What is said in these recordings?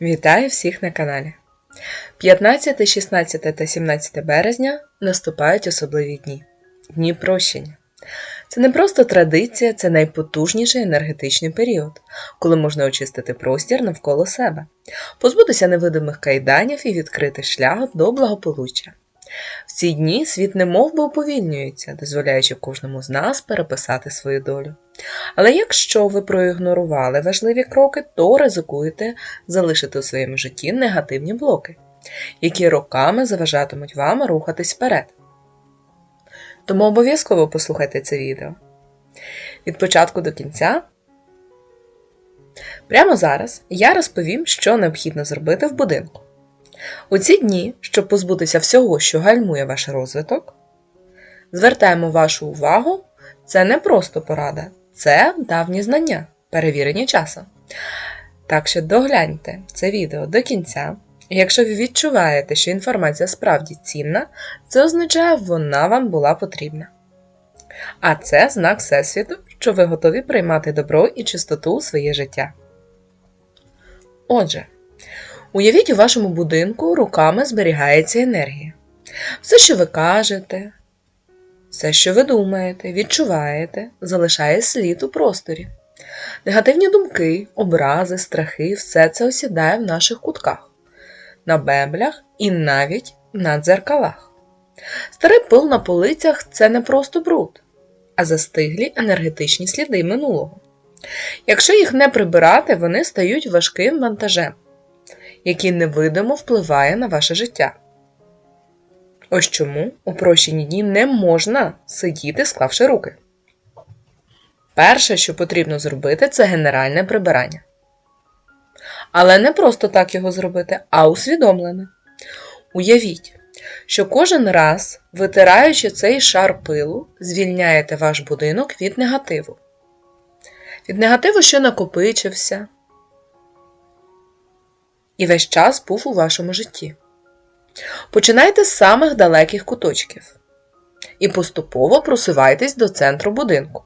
Вітаю всіх на каналі. 15, 16 та 17 березня наступають особливі дні дні прощення. Це не просто традиція, це найпотужніший енергетичний період, коли можна очистити простір навколо себе, позбутися невидимих кайданів і відкрити шлях до благополуччя. В ці дні світ немов би уповільнюється, дозволяючи кожному з нас переписати свою долю. Але якщо ви проігнорували важливі кроки, то ризикуєте залишити у своєму житті негативні блоки, які роками заважатимуть вам рухатись вперед. Тому обов'язково послухайте це відео. Від початку до кінця. Прямо зараз я розповім, що необхідно зробити в будинку. У ці дні, щоб позбутися всього, що гальмує ваш розвиток, звертаємо вашу увагу, це не просто порада, це давні знання, перевірені часом. Так що догляньте це відео до кінця. Якщо ви відчуваєте, що інформація справді цінна, це означає, вона вам була потрібна. А це знак Всесвіту, що ви готові приймати добро і чистоту у своє життя. Отже, уявіть у вашому будинку руками зберігається енергія. Все, що ви кажете, все, що ви думаєте, відчуваєте, залишає слід у просторі. Негативні думки, образи, страхи все це осідає в наших кутках, на беблях і навіть на дзеркалах. Старий пил на полицях це не просто бруд, а застиглі енергетичні сліди минулого. Якщо їх не прибирати, вони стають важким вантажем, який невидимо впливає на ваше життя. Ось чому у прощені дні не можна сидіти, склавши руки. Перше, що потрібно зробити, це генеральне прибирання. Але не просто так його зробити, а усвідомлене. Уявіть, що кожен раз, витираючи цей шар пилу, звільняєте ваш будинок від негативу. Від негативу, що накопичився, і весь час був у вашому житті. Починайте з самих далеких куточків і поступово просувайтесь до центру будинку.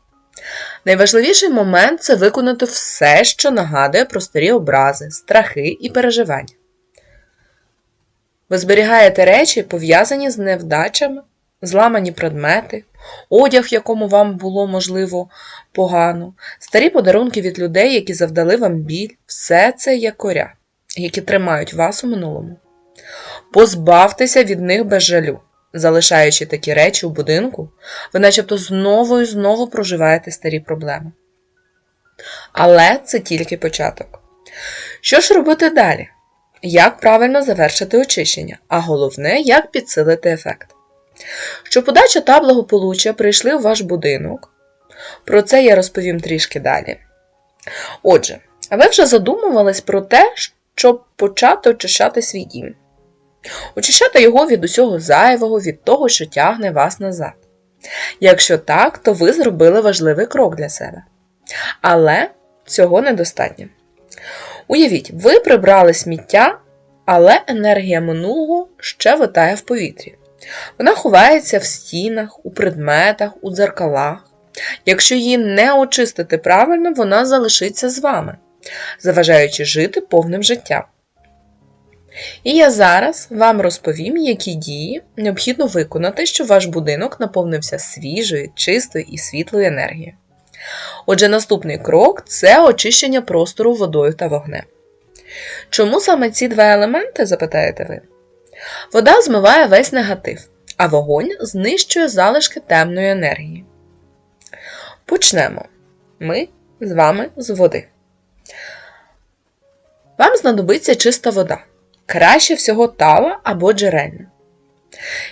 Найважливіший момент це виконати все, що нагадує про старі образи, страхи і переживання. Ви зберігаєте речі, пов'язані з невдачами, зламані предмети, одяг, в якому вам було, можливо, погано, старі подарунки від людей, які завдали вам біль, все це якоря, які тримають вас у минулому. Позбавтеся від них без жалю. Залишаючи такі речі у будинку, ви начебто знову і знову проживаєте старі проблеми. Але це тільки початок. Що ж робити далі? Як правильно завершити очищення, а головне, як підсилити ефект. Щоб удача та благополуччя прийшли у ваш будинок, про це я розповім трішки далі. Отже, ви вже задумувались про те, щоб почати очищати свій дім. Очищати його від усього зайвого, від того, що тягне вас назад. Якщо так, то ви зробили важливий крок для себе. Але цього недостатньо. Уявіть, ви прибрали сміття, але енергія минулого ще витає в повітрі. Вона ховається в стінах, у предметах, у дзеркалах. Якщо її не очистити правильно, вона залишиться з вами, заважаючи жити повним життям. І я зараз вам розповім, які дії необхідно виконати, щоб ваш будинок наповнився свіжою, чистою і світлою енергією. Отже, наступний крок це очищення простору водою та вогнем. Чому саме ці два елементи, запитаєте ви? Вода змиває весь негатив, а вогонь знищує залишки темної енергії. Почнемо ми з вами з води. Вам знадобиться чиста вода краще всього тава або джерельна.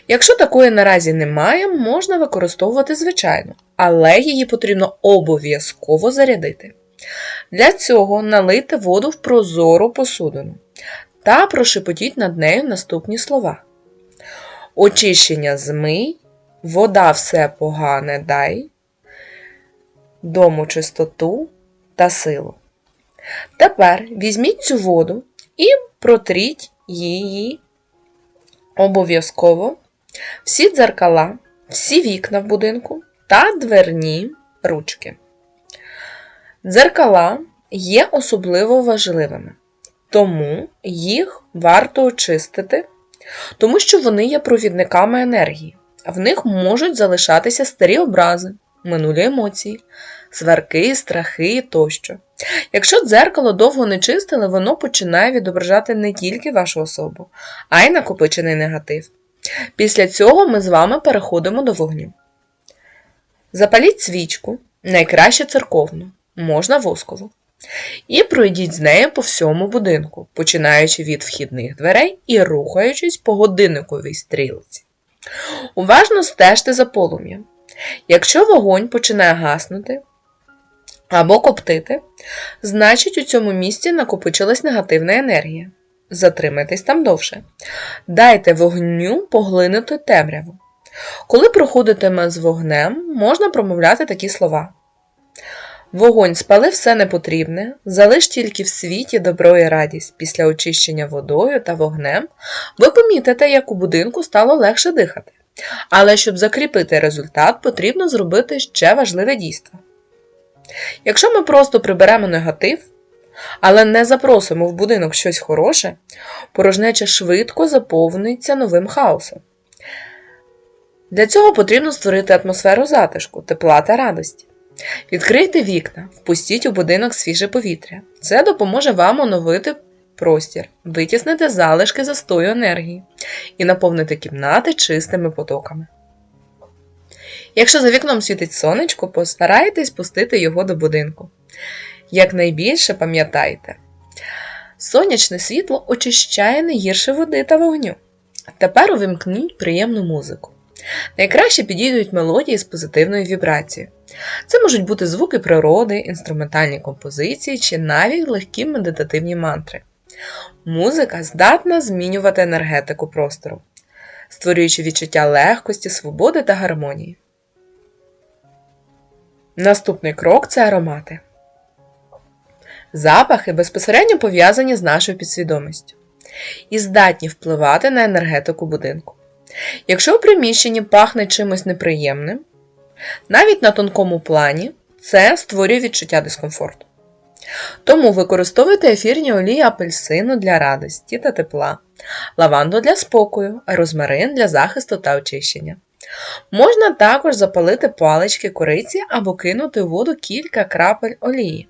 Якщо такої наразі немає, можна використовувати звичайну, але її потрібно обов'язково зарядити. Для цього налийте воду в прозору посудину та прошепотіть над нею наступні слова. Очищення змий, вода все погане дай, дому чистоту та силу. Тепер візьміть цю воду і протріть її обов'язково всі дзеркала, всі вікна в будинку та дверні ручки. Дзеркала є особливо важливими. Тому їх варто очистити, тому що вони є провідниками енергії. В них можуть залишатися старі образи, минулі емоції, сварки, страхи тощо. Якщо дзеркало довго не чистили, воно починає відображати не тільки вашу особу, а й накопичений негатив. Після цього ми з вами переходимо до вогню. Запаліть свічку, найкраще церковну, можна воскову. І пройдіть з нею по всьому будинку, починаючи від вхідних дверей і рухаючись по годинниковій стрілці. Уважно стежте за полум'ям. Якщо вогонь починає гаснути або коптити, значить у цьому місці накопичилась негативна енергія. Затримайтесь там довше. Дайте вогню поглинути темряву. Коли проходитиме з вогнем, можна промовляти такі слова. Вогонь спали все непотрібне, залиш тільки в світі добро і радість. Після очищення водою та вогнем ви помітите, як у будинку стало легше дихати. Але щоб закріпити результат, потрібно зробити ще важливе дійство. Якщо ми просто приберемо негатив, але не запросимо в будинок щось хороше, порожнеча швидко заповниться новим хаосом. Для цього потрібно створити атмосферу затишку, тепла та радості. Відкрийте вікна, впустіть у будинок свіже повітря. Це допоможе вам оновити простір, витіснити залишки застою енергії і наповнити кімнати чистими потоками. Якщо за вікном світить сонечко, постарайтесь пустити його до будинку. Якнайбільше пам'ятайте, сонячне світло очищає не гірше води та вогню. Тепер увімкніть приємну музику. Найкраще підійдуть мелодії з позитивною вібрацією. Це можуть бути звуки природи, інструментальні композиції чи навіть легкі медитативні мантри. Музика здатна змінювати енергетику простору, створюючи відчуття легкості, свободи та гармонії. Наступний крок це аромати. Запахи безпосередньо пов'язані з нашою підсвідомістю і здатні впливати на енергетику будинку. Якщо у приміщенні пахне чимось неприємним, навіть на тонкому плані це створює відчуття дискомфорту. Тому використовуйте ефірні олії апельсину для радості та тепла, лаванду для спокою, розмарин для захисту та очищення. Можна також запалити палички кориці або кинути у воду кілька крапель олії,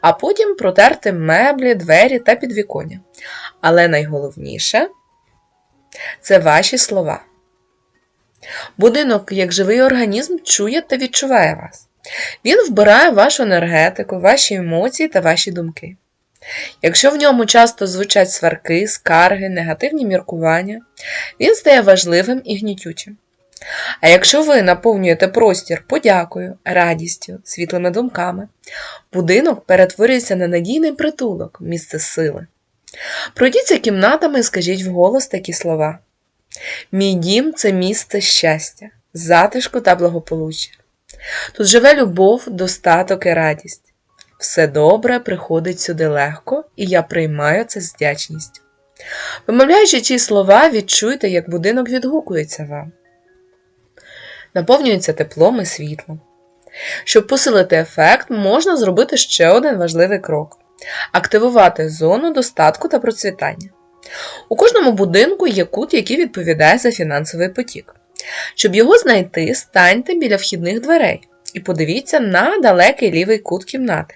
а потім протерти меблі, двері та підвіконня. Але найголовніше це ваші слова. Будинок, як живий організм, чує та відчуває вас. Він вбирає вашу енергетику, ваші емоції та ваші думки. Якщо в ньому часто звучать сварки, скарги, негативні міркування, він стає важливим і гнітючим. А якщо ви наповнюєте простір подякою, радістю, світлими думками, будинок перетворюється на надійний притулок, місце сили. Пройдіться кімнатами і скажіть вголос такі слова. Мій дім це місце щастя, затишку та благополуччя. Тут живе любов, достаток і радість. Все добре приходить сюди легко, і я приймаю це з вдячністю. Вимовляючи ці слова, відчуйте, як будинок відгукується вам, наповнюється теплом і світлом. Щоб посилити ефект, можна зробити ще один важливий крок активувати зону достатку та процвітання. У кожному будинку є кут, який відповідає за фінансовий потік. Щоб його знайти, станьте біля вхідних дверей і подивіться на далекий лівий кут кімнати.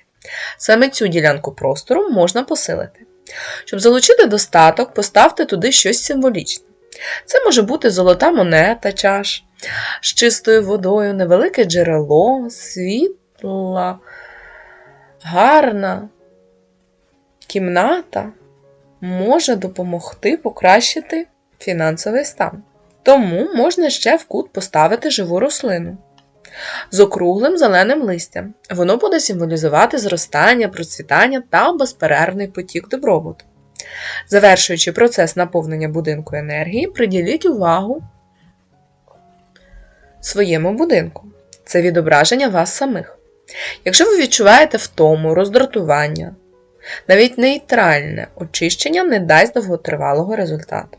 Саме цю ділянку простору можна посилити. Щоб залучити достаток, поставте туди щось символічне. Це може бути золота монета, чаш з чистою водою, невелике джерело, світла, гарна кімната може допомогти покращити фінансовий стан. Тому можна ще в кут поставити живу рослину з округлим зеленим листям. Воно буде символізувати зростання, процвітання та безперервний потік добробуту. Завершуючи процес наповнення будинку енергії, приділіть увагу своєму будинку. Це відображення вас самих. Якщо ви відчуваєте втому, роздратування, навіть нейтральне очищення не дасть довготривалого результату.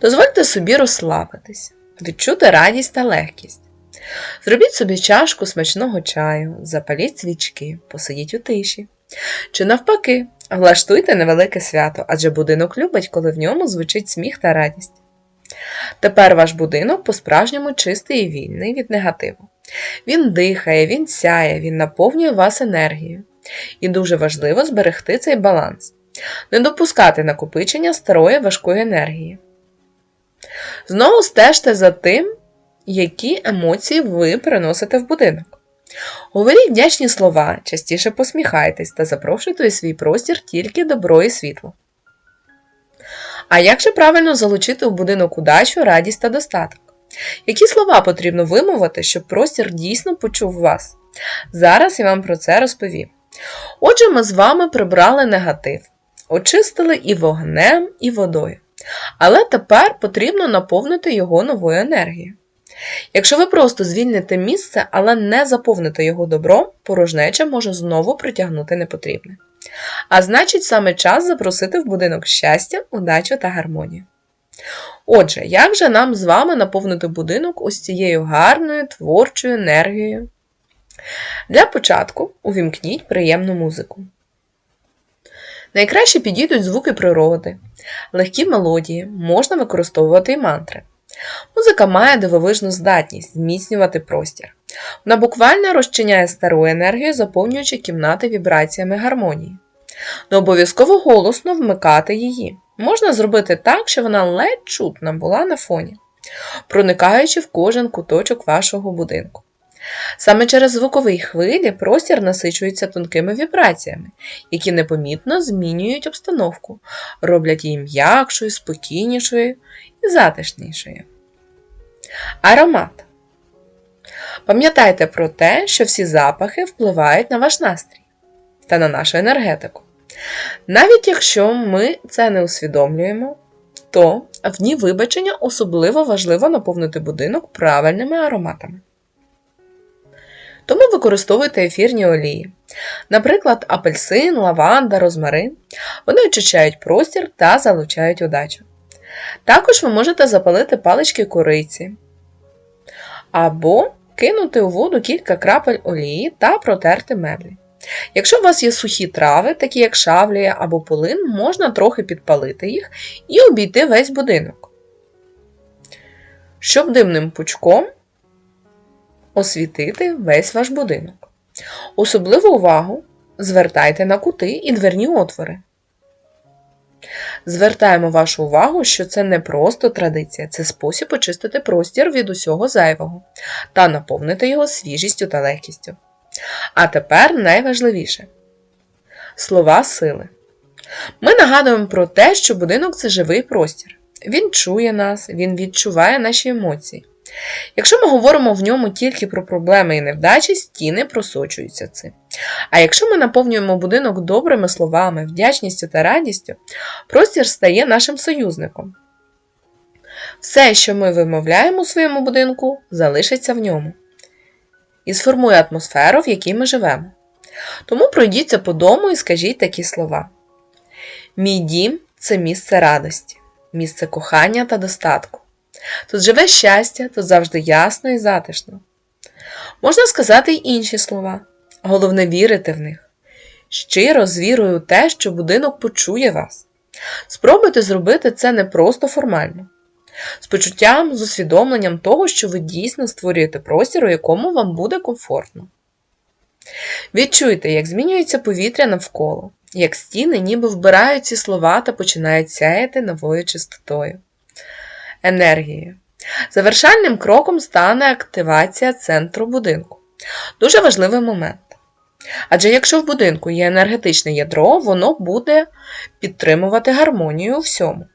Дозвольте собі розслабитись, відчути радість та легкість. Зробіть собі чашку смачного чаю, запаліть свічки, посидіть у тиші. Чи навпаки, Влаштуйте невелике свято, адже будинок любить, коли в ньому звучить сміх та радість. Тепер ваш будинок по-справжньому чистий і вільний від негативу. Він дихає, він сяє, він наповнює вас енергією. І дуже важливо зберегти цей баланс, не допускати накопичення старої важкої енергії. Знову стежте за тим, які емоції ви приносите в будинок. Говоріть вдячні слова, частіше посміхайтесь та запрошуйте у свій простір тільки добро і світло. А як же правильно залучити у будинок удачу, радість та достаток? Які слова потрібно вимовити, щоб простір дійсно почув вас? Зараз я вам про це розповім. Отже, ми з вами прибрали негатив, очистили і вогнем, і водою. Але тепер потрібно наповнити його новою енергією. Якщо ви просто звільните місце, але не заповните його добром, порожнеча може знову притягнути непотрібне. А значить, саме час запросити в будинок щастя, удачу та гармонію. Отже, як же нам з вами наповнити будинок ось цією гарною творчою енергією? Для початку увімкніть приємну музику. Найкраще підійдуть звуки природи, легкі мелодії, можна використовувати і мантри. Музика має дивовижну здатність зміцнювати простір. Вона буквально розчиняє стару енергію, заповнюючи кімнати вібраціями гармонії. Не обов'язково голосно вмикати її. Можна зробити так, щоб вона ледь чутна була на фоні, проникаючи в кожен куточок вашого будинку. Саме через звукові хвилі простір насичується тонкими вібраціями, які непомітно змінюють обстановку, роблять її м'якшою, спокійнішою і затишнішою. Аромат. Пам'ятайте про те, що всі запахи впливають на ваш настрій та на нашу енергетику. Навіть якщо ми це не усвідомлюємо, то в дні вибачення особливо важливо наповнити будинок правильними ароматами. Тому використовуйте ефірні олії. Наприклад, апельсин, лаванда, розмарин. Вони очищають простір та залучають удачу. Також ви можете запалити палички кориці. Або кинути у воду кілька крапель олії та протерти меблі. Якщо у вас є сухі трави, такі як шавлія або полин, можна трохи підпалити їх і обійти весь будинок. Щоб димним пучком освітити весь ваш будинок. Особливу увагу звертайте на кути і дверні отвори. Звертаємо вашу увагу, що це не просто традиція, це спосіб очистити простір від усього зайвого та наповнити його свіжістю та легкістю. А тепер найважливіше слова сили. Ми нагадуємо про те, що будинок це живий простір. Він чує нас, він відчуває наші емоції. Якщо ми говоримо в ньому тільки про проблеми і невдачі, стіни просочуються цим. А якщо ми наповнюємо будинок добрими словами, вдячністю та радістю, простір стає нашим союзником. Все, що ми вимовляємо у своєму будинку, залишиться в ньому і сформує атмосферу, в якій ми живемо. Тому пройдіться по дому і скажіть такі слова: Мій дім це місце радості, місце кохання та достатку. Тут живе щастя, тут завжди ясно і затишно. Можна сказати й інші слова, головне вірити в них. Щиро з вірою у те, що будинок почує вас. Спробуйте зробити це не просто формально, з почуттям, з усвідомленням того, що ви дійсно створюєте простір, у якому вам буде комфортно. Відчуйте, як змінюється повітря навколо, як стіни ніби вбирають ці слова та починають сяяти новою чистотою енергією. Завершальним кроком стане активація центру будинку. Дуже важливий момент. Адже якщо в будинку є енергетичне ядро, воно буде підтримувати гармонію у всьому.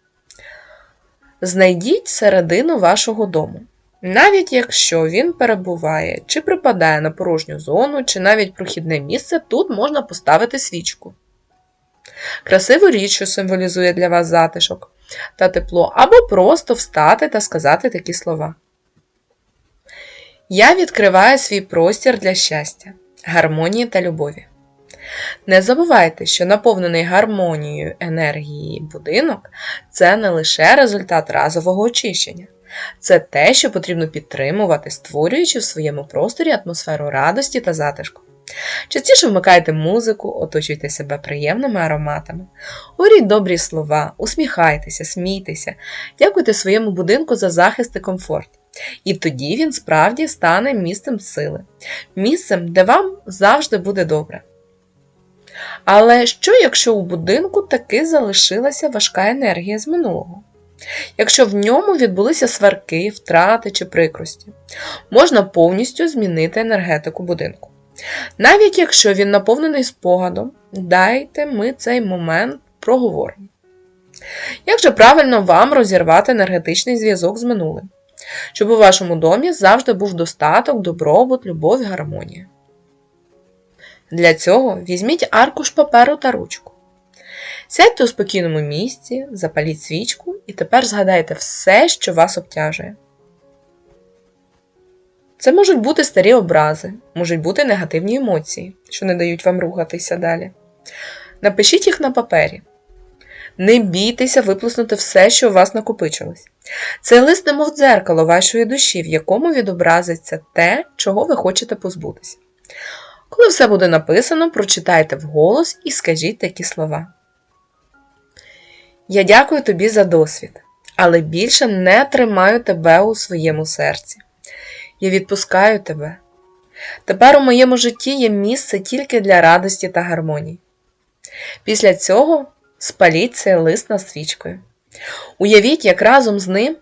Знайдіть середину вашого дому. Навіть якщо він перебуває чи припадає на порожню зону, чи навіть прохідне місце, тут можна поставити свічку. Красиву річ, що символізує для вас затишок та тепло, або просто встати та сказати такі слова. Я відкриваю свій простір для щастя, гармонії та любові. Не забувайте, що наповнений гармонією енергії будинок це не лише результат разового очищення, це те, що потрібно підтримувати, створюючи в своєму просторі атмосферу радості та затишку. Частіше вмикайте музику, оточуйте себе приємними ароматами, говоріть добрі слова, усміхайтеся, смійтеся, дякуйте своєму будинку за захист і комфорт. І тоді він справді стане місцем сили, місцем, де вам завжди буде добре. Але що, якщо у будинку таки залишилася важка енергія з минулого? Якщо в ньому відбулися сварки, втрати чи прикрості, можна повністю змінити енергетику будинку. Навіть якщо він наповнений спогадом, дайте ми цей момент проговоримо. Як же правильно вам розірвати енергетичний зв'язок з минулим, щоб у вашому домі завжди був достаток, добробут, любов і гармонія? Для цього візьміть аркуш паперу та ручку. Сядьте у спокійному місці, запаліть свічку і тепер згадайте все, що вас обтяжує. Це можуть бути старі образи, можуть бути негативні емоції, що не дають вам рухатися далі. Напишіть їх на папері. Не бійтеся виплеснути все, що у вас накопичилось. Це лист немов дзеркало вашої душі, в якому відобразиться те, чого ви хочете позбутися. Коли все буде написано, прочитайте вголос і скажіть такі слова. Я дякую тобі за досвід, але більше не тримаю тебе у своєму серці. Я відпускаю тебе. Тепер у моєму житті є місце тільки для радості та гармонії. Після цього спаліть цей лист над свічкою. Уявіть, як разом з ним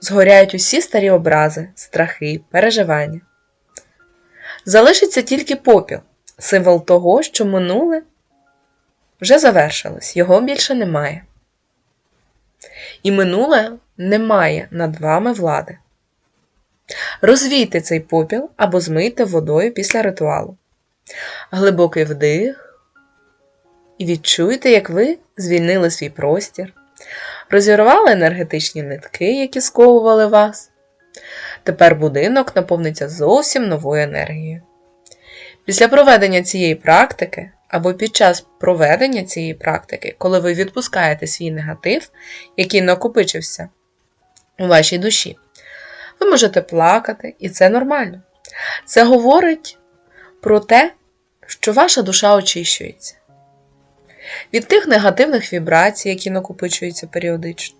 згоряють усі старі образи, страхи, переживання. Залишиться тільки попіл, символ того, що минуле вже завершилось, його більше немає. І минуле не має над вами влади. Розвійте цей попіл або змийте водою після ритуалу. Глибокий вдих. І відчуйте, як ви звільнили свій простір, розірвали енергетичні нитки, які сковували вас. Тепер будинок наповниться зовсім новою енергією. Після проведення цієї практики або під час проведення цієї практики, коли ви відпускаєте свій негатив, який накопичився у вашій душі, ви можете плакати, і це нормально. Це говорить про те, що ваша душа очищується від тих негативних вібрацій, які накопичуються періодично.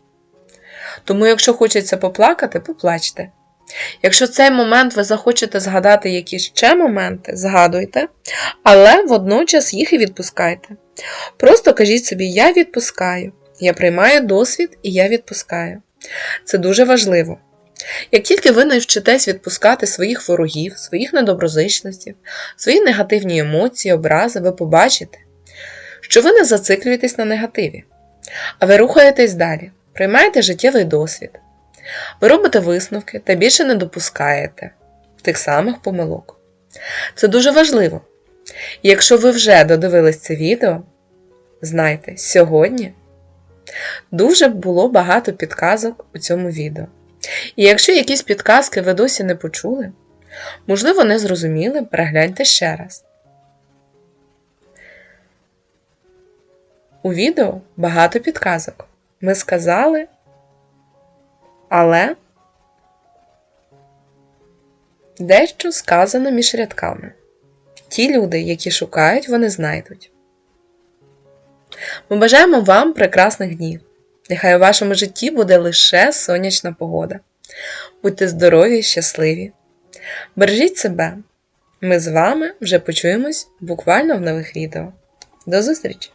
Тому, якщо хочеться поплакати, поплачте. Якщо цей момент ви захочете згадати якісь ще моменти, згадуйте, але водночас їх і відпускайте. Просто кажіть собі, я відпускаю, я приймаю досвід і я відпускаю. Це дуже важливо. Як тільки ви навчитесь відпускати своїх ворогів, своїх недоброзичностей, свої негативні емоції, образи, ви побачите, що ви не зациклюєтесь на негативі, а ви рухаєтесь далі, приймаєте життєвий досвід. Ви робите висновки та більше не допускаєте тих самих помилок. Це дуже важливо. Якщо ви вже додивились це відео, знайте, сьогодні дуже було багато підказок у цьому відео. І якщо якісь підказки ви досі не почули, можливо, не зрозуміли, перегляньте ще раз. У відео багато підказок. Ми сказали, але дещо сказано між рядками. Ті люди, які шукають, вони знайдуть. Ми бажаємо вам прекрасних днів. Нехай у вашому житті буде лише сонячна погода. Будьте здорові і щасливі. Бережіть себе. Ми з вами вже почуємось буквально в нових відео. До зустрічі!